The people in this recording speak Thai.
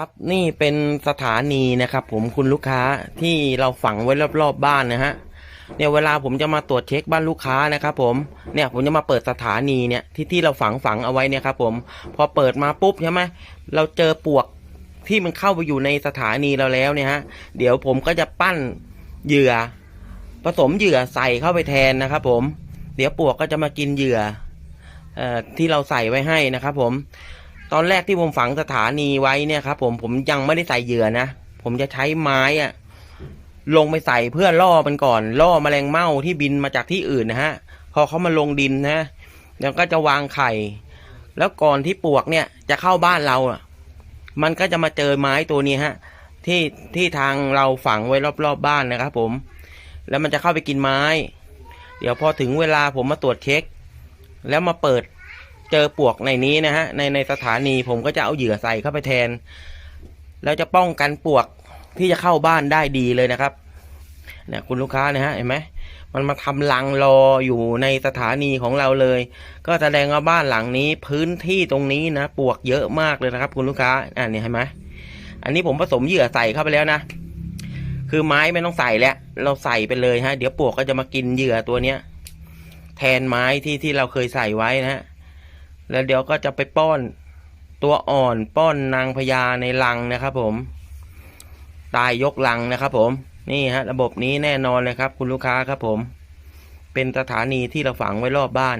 ครับนี่เป็นสถานีนะครับผมคุณลูกค้าที่เราฝังไว้รอบๆบบ้านนะฮะเนี่ยเวลาผมจะมาตรวจเช็คบ้านลูกค้านะครับผมเนี่ยผมจะมาเปิดสถานีเนี่ยที่ที่เราฝังฝังเอาไว้เนี่ยครับผมพอเปิดมาปุ๊บใช่ไหมเราเจอปวกที่มันเข้าไปอยู่ในสถานีเราแล้วเนี่ยฮะเดี๋ยวผมก็จะปั้นเหยื่อ ผสมเหยื่อใส่เข้าไปแทนนะครับผมเดี๋ยวปวกก็จะมากินเหยื่อเอ่อที่เราใส่ไว้ให้นะครับผม ตอนแรกที่ผมฝังสถานีไว้เนี่ยครับ ผมผมยังไม่ได้ใส่เหยื่อนะผมจะใช้ไม้อะลงไปใส่เพื่อล่อมันก่อน ล่อแมลงเม่าที่บินมาจากที่อื่นนะฮะ พอเขามาลงดินนะแล้วก็จะวางไข่ แล้วก่อนที่ปลวกเนี่ยจะเข้าบ้านเราอะ มันก็จะมาเจอไม้ตัวนี้ฮะ ที่ที่ทางเราฝังไว้รอบๆบบ้านนะครับผม แล้วมันจะเข้าไปกินไม้ เดี๋ยวพอถึงเวลาผมมาตรวจเช็ค แล้วมาเปิด เจอปลวกในนี้นะฮะในในสถานีผมก็จะเอาเหยื่อใส่เข้าไปแทน แล้วจะป้องกันปลวกที่จะเข้าบ้านได้ดีเลยนะครับเนี่ยคุณลูกค้านะฮะเห็นไหมมันมาทำรังรออยู่ในสถานีของเราเลย ก็แสดงว่าบ้านหลังนี้พื้นที่ตรงนี้นะปลวกเยอะมากเลยนะครับ คุณลูกค้าอ่านี่เห็นไหมอันนี้ผมผสมเหยื่อใส่เข้าไปแล้วนะคือไม้ไม่ต้องใส่แล้วเราใส่ไปเลยฮะ เดี๋ยวปลวกก็จะมากินเหยื่อตัวเนี้ย แทนไม้ที่ที่เราเคยใส่ไว้นะฮะ แล้วเดี๋ยวก็จะไปป้อนตัวอ่อนป้อนนางพญาในรังนะครับ ผม ตายยกรังนะครับ ผมนี่ฮะ ระบบนี้แน่นอนเลยครับ คุณลูกค้าครับผม เป็นสถานีที่เราฝังไว้รอบบ้าน